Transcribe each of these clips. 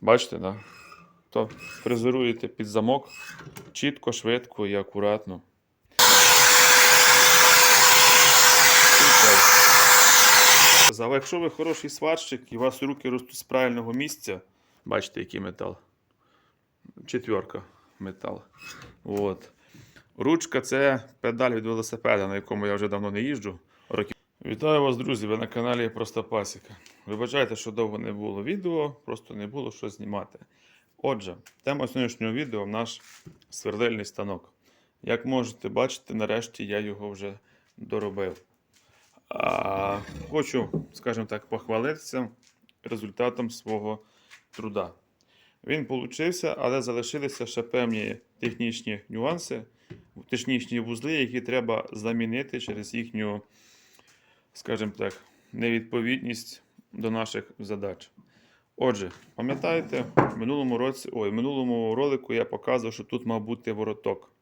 Бачите, да? То фрезеруєте під замок чітко, швидко і акуратно. Але якщо ви хороший сварщик і у вас руки ростуть з правильного місця, бачите, який метал. Четверка метал. От. Ручка це педаль від велосипеда, на якому я вже давно не їжджу. Вітаю вас, друзі! Ви на каналі Проста Пасіка. Вибачайте, що довго не було відео, просто не було що знімати. Отже, тема сьогоднішнього відео наш свердельний станок. Як можете бачити, нарешті я його вже доробив. А, хочу, скажімо так, похвалитися результатом свого труда. Він получився, але залишилися ще певні технічні нюанси, технічні вузли, які треба замінити через їхню, скажімо так, невідповідність до наших задач. Отже, пам'ятаєте, в минулому році, ой, в минулому ролику я показував, що тут мав бути вороток.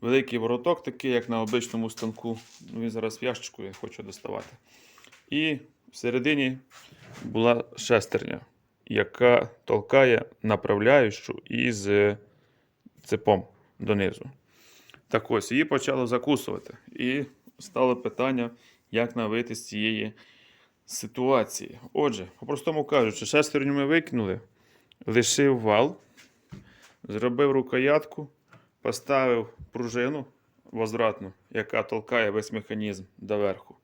Великий вороток, такий, як на обичному станку. Ну, він зараз в ящичку я хочу доставати. І всередині була шестерня, яка толкає направляючу із цепом донизу. Так ось, її почало закусувати. І стало питання, як нам вийти з цієї ситуації. Отже, по-простому кажучи, шестерню ми викинули, лишив вал, зробив рукоятку, поставив пружину возвратну, яка толкає весь механізм доверху.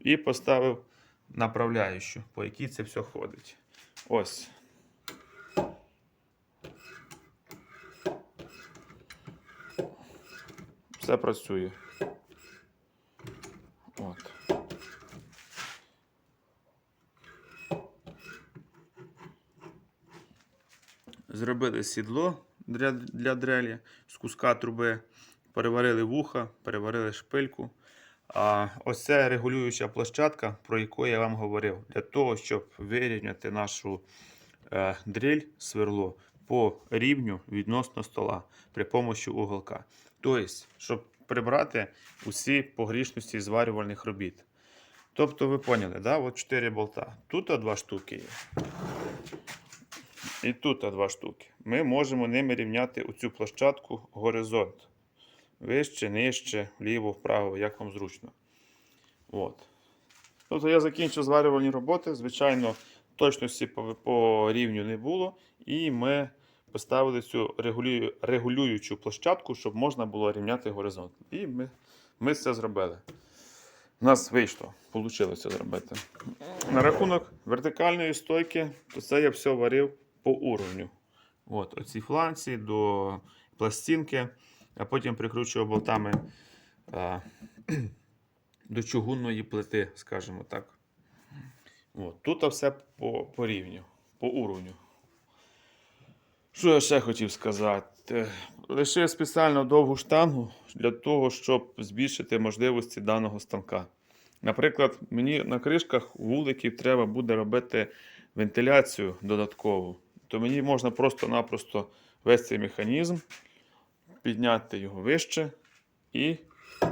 І поставив направляючу, по якій це все ходить. Ось. Все працює. От. Зробили сідло для, для дрелі з куска труби, переварили вуха, переварили шпильку. А ось це регулююча площадка, про яку я вам говорив, для того, щоб вирівняти нашу е, дрель сверло по рівню відносно стола при помощі уголка. Тобто, щоб прибрати усі погрішності зварювальних робіт. Тобто, ви поняли, да? От 4 болта. Тут два штуки є. І тут два штуки. Ми можемо ними рівняти оцю площадку горизонт. Вище, нижче, вліво, вправо, як вам зручно. От. Тобто я закінчив зварювальні роботи. Звичайно, точності по рівню не було. І ми поставили цю регулюю, регулюючу площадку, щоб можна було рівняти горизонт. І ми, ми це зробили. У нас вийшло, вийшло зробити. На рахунок вертикальної стойки, то це я все варив по уровню. От, оці фланці до пластинки, а потім прикручував болтами а, до чугунної плити, скажімо так. От, тут все по, по рівню, по уровню. Що я ще хотів сказати? Лишив спеціально довгу штангу для того, щоб збільшити можливості даного станка. Наприклад, мені на кришках вуликів треба буде робити вентиляцію додаткову, то мені можна просто-напросто весь цей механізм, підняти його вище, і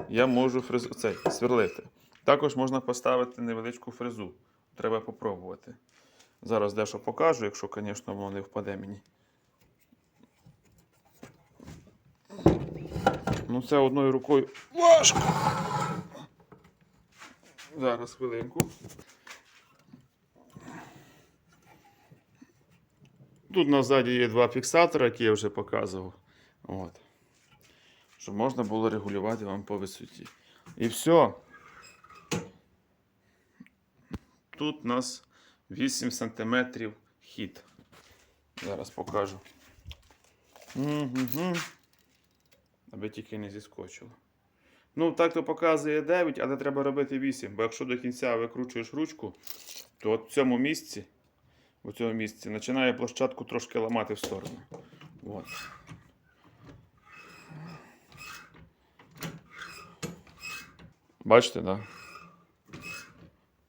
я можу фрез... цей, сверлити. Також можна поставити невеличку фрезу. Треба попробувати. Зараз дещо покажу, якщо, звісно, воно не впаде мені. Ну, це одною рукою важко. Зараз хвилинку. Тут назаді є два фіксатори, які я вже показував. От. Щоб можна було регулювати вам по висоті. І все. Тут у нас 8 см хід. Зараз покажу. Угу. Аби тільки не зіскочило. Ну, так то показує 9, але треба робити 8. Бо якщо до кінця викручуєш ручку, то от в цьому місці, в цьому місці починає площадку трошки ламати в сторону. От. Бачите, так? Да?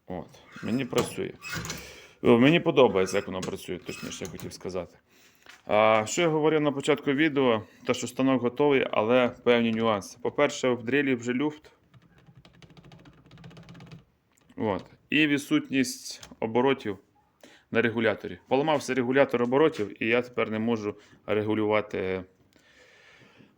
От. Мені працює. Мені подобається, як воно працює, точніше, я хотів сказати. А, що я говорив на початку відео, те, що станок готовий, але певні нюанси. По-перше, в дрілі вже люфт. От. І відсутність оборотів на регуляторі. Поламався регулятор оборотів, і я тепер не можу регулювати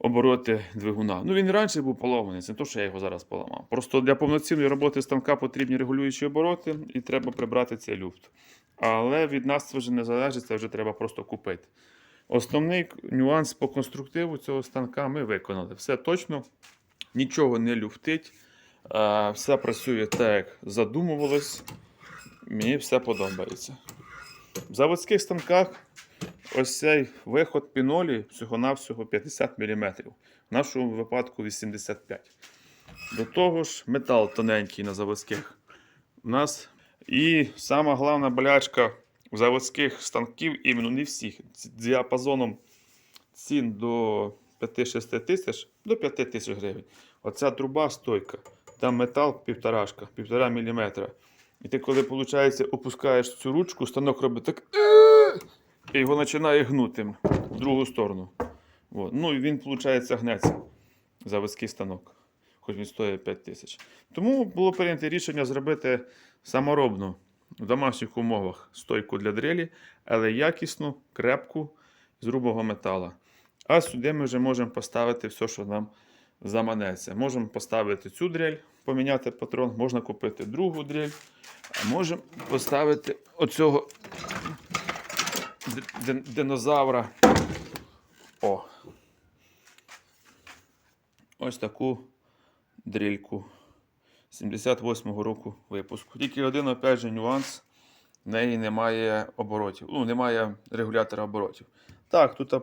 обороти двигуна. Ну він раніше був поломаний, це не то, що я його зараз поламав. Просто для повноцінної роботи станка потрібні регулюючі обороти, і треба прибрати цей люфт. Але від нас це вже не залежить, це вже треба просто купити. Основний нюанс по конструктиву цього станка ми виконали. Все точно, нічого не люфтить, все працює так, як задумувалось. Мені все подобається. В заводських станках ось цей виход пінолі всього-навсього 50 мм. В нашому випадку 85 До того ж, метал тоненький на заводських. У нас і сама головна болячка заводських станків, іменно не всіх, з діапазоном цін до 5-6 тисяч до 5 тисяч гривень. Оця труба стойка, там метал півторашка, півтора міліметра. І ти, коли, виходить, опускаєш цю ручку, станок робить так. І його починає гнути в другу сторону. От. Ну і він, виходить, гнеться. Заводський станок. Хоч він стоїть 5 тисяч. Тому було прийнято рішення зробити саморобну в домашніх умовах стойку для дрелі, але якісну, крепку з грубого метала. А сюди ми вже можемо поставити все, що нам заманеться. Можемо поставити цю дрель, поміняти патрон, можна купити другу дрель, а можемо поставити оцього динозавра. О. Ось таку дрільку 78-го року випуску. Тільки один, опять же, нюанс. В неї немає оборотів. Ну, немає регулятора оборотів. Так, тут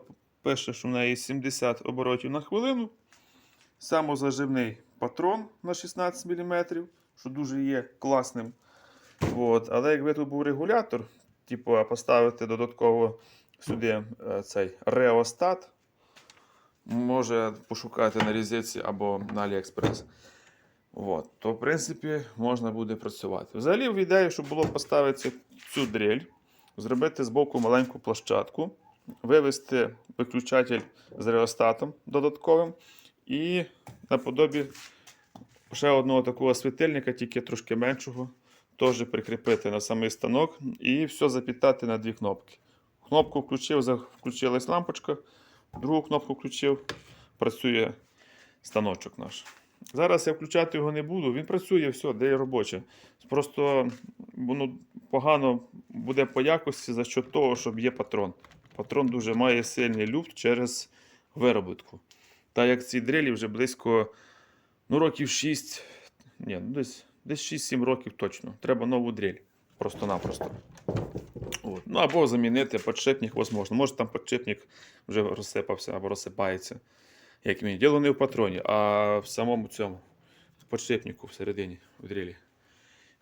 пише, що в неї 70 оборотів на хвилину. Самозаживний патрон на 16 мм, що дуже є класним. От. Але якби тут був регулятор, типу, поставити додатково сюди е, цей реостат, може пошукати на різиці або на AliExpress. От, то, в принципі, можна буде працювати. Взагалі, в ідеї, щоб було поставити цю дрель, зробити збоку маленьку площадку, вивести виключатель з реостатом додатковим і наподобі ще одного такого світильника, тільки трошки меншого, теж прикріпити на самий станок і все запітати на дві кнопки. Кнопку включив, включилась лампочка, другу кнопку включив, працює станочок наш. Зараз я включати його не буду, він працює, все, де є робоче. Просто воно погано буде по якості за що того, щоб є патрон. Патрон дуже має сильний люфт через виробітку. Та як ці дрелі вже близько ну, років 6, ні, ну, десь, десь 6-7 років точно. Треба нову дрель. Просто-напросто. Ну або замінити подшипник, можна. Може там подшипник вже розсипався або розсипається. Як мені. Діло не в патроні, а в самому цьому подшипнику всередині в дрілі.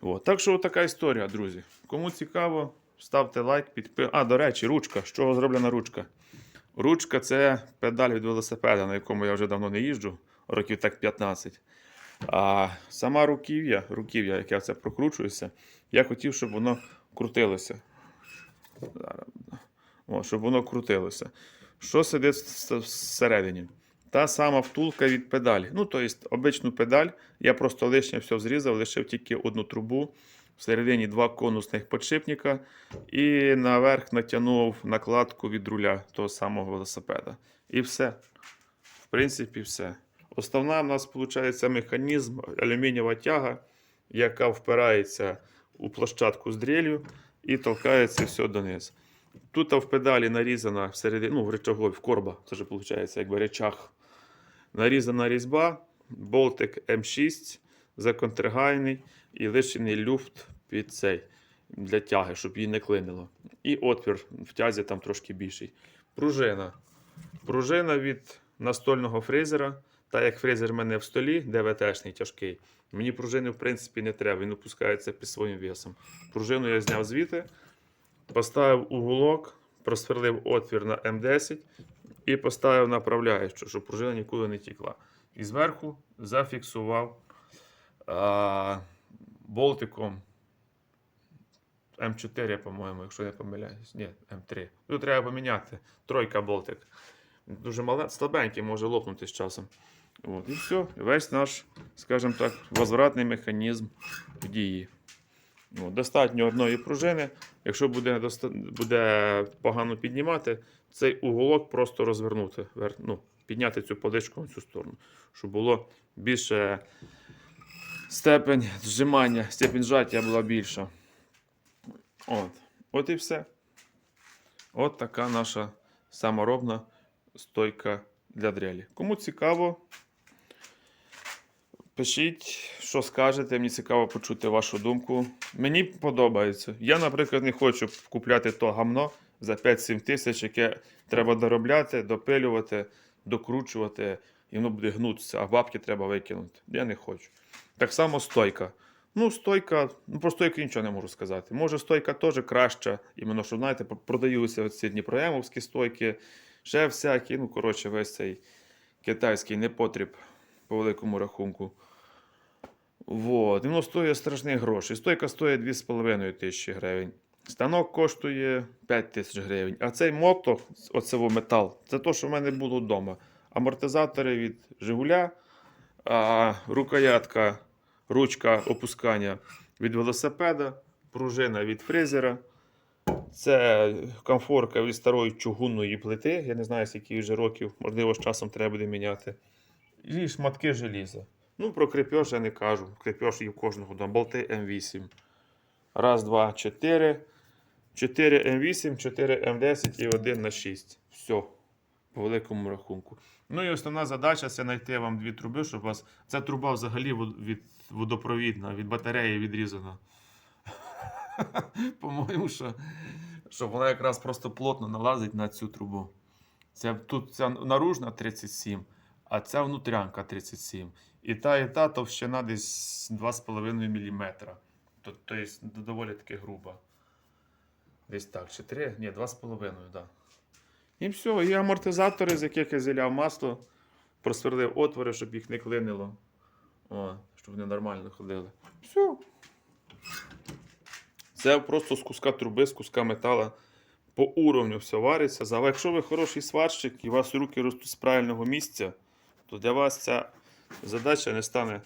От. Так що така історія, друзі. Кому цікаво, ставте лайк, підпи. А, до речі, ручка. З чого зроблена ручка? Ручка це педаль від велосипеда, на якому я вже давно не їжджу, років так 15. А сама руків'я, руків'я, як я це прокручуюся, я хотів, щоб воно крутилося. О, щоб воно крутилося. Що сидить всередині? Та сама втулка від педалі. Ну, тобто, обичну педаль. Я просто лишнє все зрізав, лишив тільки одну трубу. Всередині два конусних подшипника. І наверх натягнув накладку від руля того самого велосипеда. І все. В принципі, все. Основна в нас виходить механізм алюмінієва тяга, яка впирається у площадку з дрелью і толкається все донизу. Тут в педалі нарізана всередині, ну, в речагові, в корба, це ж виходить, якби речах. Нарізана різьба, болтик М6, законтрагайний і лишений люфт під цей для тяги, щоб її не клинило. І отвір в тязі там трошки більший. Пружина. Пружина від настольного фрезера. Та як фрезер в мене в столі, ДВТшний тяжкий. Мені пружини, в принципі, не треба, він опускається під своїм весом. Пружину я зняв звідти, поставив уголок, просверлив отвір на М10 і поставив направляючу, щоб пружина нікуди не тікла. І зверху зафіксував а, болтиком М4, по-моєму, якщо я помиляюсь. Ні, М3. Тут треба поміняти. Тройка болтик. Дуже мале, слабенький, може лопнути з часом. От, і все. Весь наш, скажімо так, возвратний механізм в дії. Ну, достатньо одної пружини. Якщо буде, доста... буде погано піднімати, цей уголок просто розвернути, вер... ну, підняти цю поличку в цю сторону, щоб було більше степень зжимання, степень зжаття була більша. От. От і все. От така наша саморобна стойка для дрелі. Кому цікаво, пишіть, що скажете. Мені цікаво почути вашу думку. Мені подобається. Я, наприклад, не хочу купляти то гамно за 5-7 тисяч, яке треба доробляти, допилювати, докручувати, і воно буде гнутися, а бабки треба викинути. Я не хочу. Так само стойка. Ну, стойка, ну про стойку нічого не можу сказати. Може, стойка теж краща, іменно, що, знаєте, продаються оці дніпроємовські стойки, ще всякі, ну, коротше, весь цей китайський непотріб по великому рахунку. Вот. Воно стоїть страшні гроші. Стойка стоїть 2,5 тисячі гривень. Станок коштує 5 тисяч гривень. А цей мотор, оце во метал, це то, що в мене було вдома. Амортизатори від Жигуля, а рукоятка, ручка опускання від велосипеда, пружина від фрезера. Це комфорка від старої чугунної плити. Я не знаю, скільки вже років, можливо, з часом треба буде міняти. І шматки желіза. Ну, про крепеж я не кажу. Крепеж є в кожного дома. Болти М8. Раз, два, чотири. 4 М8, 4 М10 і 1 на 6. Все. По великому рахунку. Ну і основна задача це знайти вам дві труби, щоб у вас. Ця труба взагалі від водопровідна, від батареї відрізана. По-моєму, що, що вона якраз просто плотно налазить на цю трубу. Це, тут ця наружна 37, а ця внутрянка 37. І та, і та товщина десь 2,5 мм. Тобто доволі таки груба. Десь так, чи 3? Ні, 2,5, так. Да. І все, і амортизатори, з яких я зіляв масло, просверлив отвори, щоб їх не клинило. О, щоб вони нормально ходили. Все. Це просто з куска труби, з куска метала по уровню все вариться. Але якщо ви хороший сварщик і у вас руки ростуть з правильного місця, то для вас ця задача не стане,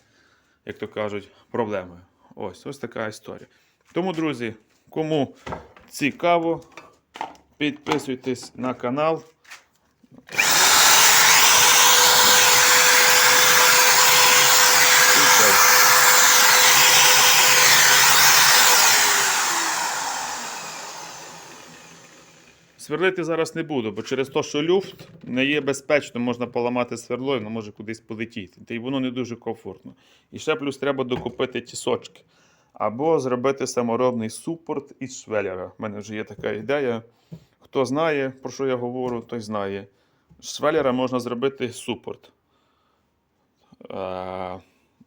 як то кажуть, проблемою. Ось, ось така історія. Тому, друзі, кому цікаво, підписуйтесь на канал. І все. Сверлити зараз не буду, бо через те, що люфт не є безпечно, можна поламати сверло, і воно може кудись полетіти. Та й воно не дуже комфортно. І ще плюс треба докупити тісочки. Або зробити саморобний супорт із швеллера. У мене вже є така ідея. Хто знає, про що я говорю, той знає. З швеллера можна зробити супорт. Е,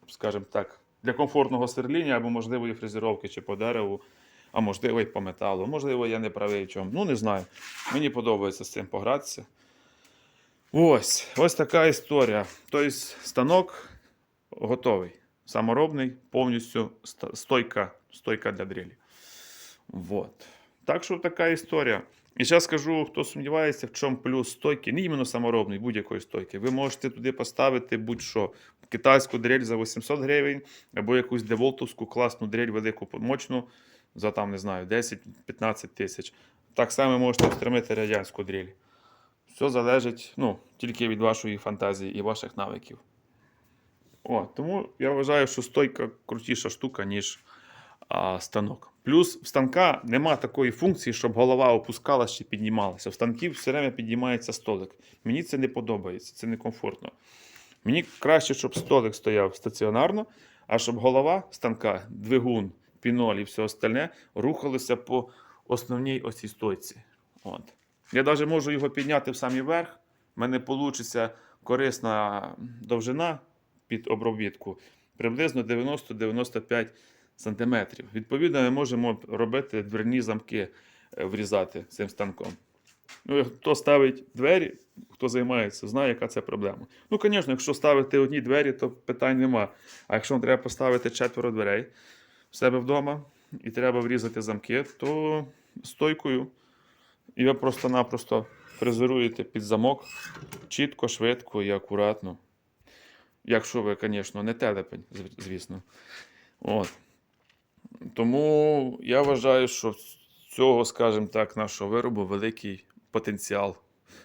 скажімо так, для комфортного сверління або можливої фрезеровки чи по дереву, а можливо і по металу. Можливо, я не правий в чому. Ну, не знаю. Мені подобається з цим погратися. Ось, ось така історія. Тобто станок готовий. Саморобний, повністю стойка, стойка для дрелі. Вот. Так що така історія. І зараз скажу, хто сумнівається, в чому плюс стойки, не іменно саморобний, будь-якої стойки. Ви можете туди поставити будь-що. Китайську дрель за 800 гривень, або якусь деволтовську класну дрель велику мощну за там, не знаю, 10-15 тисяч. Так само можете встромити радянську дрель. Все залежить ну, тільки від вашої фантазії і ваших навиків. О, тому я вважаю, що стойка крутіша штука, ніж а, станок. Плюс в станка нема такої функції, щоб голова опускалась чи піднімалася. В станків все время піднімається столик. Мені це не подобається, це некомфортно. Мені краще, щоб столик стояв стаціонарно, а щоб голова станка, двигун, піноль і все остальне рухалося по основній оцій стойці. От. Я навіть можу його підняти в самий верх. У мене вийде корисна довжина під обробітку приблизно 90-95 см. Відповідно, ми можемо робити дверні замки, е, врізати цим станком. Ну, хто ставить двері, хто займається, знає, яка це проблема. Ну, звісно, якщо ставити одні двері, то питань нема. А якщо вам треба поставити четверо дверей себе вдома і треба врізати замки, то стойкою І ви просто-напросто фрезеруєте під замок чітко, швидко і акуратно. Якщо ви, звісно, не телепень, звісно. От. Тому я вважаю, що цього, скажімо так, нашого виробу великий потенціал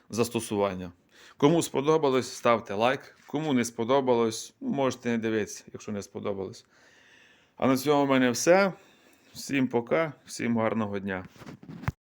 застосування. Кому сподобалось, ставте лайк. Кому не сподобалось, можете не дивитися, якщо не сподобалось. А на цьому в мене все. Всім пока, всім гарного дня.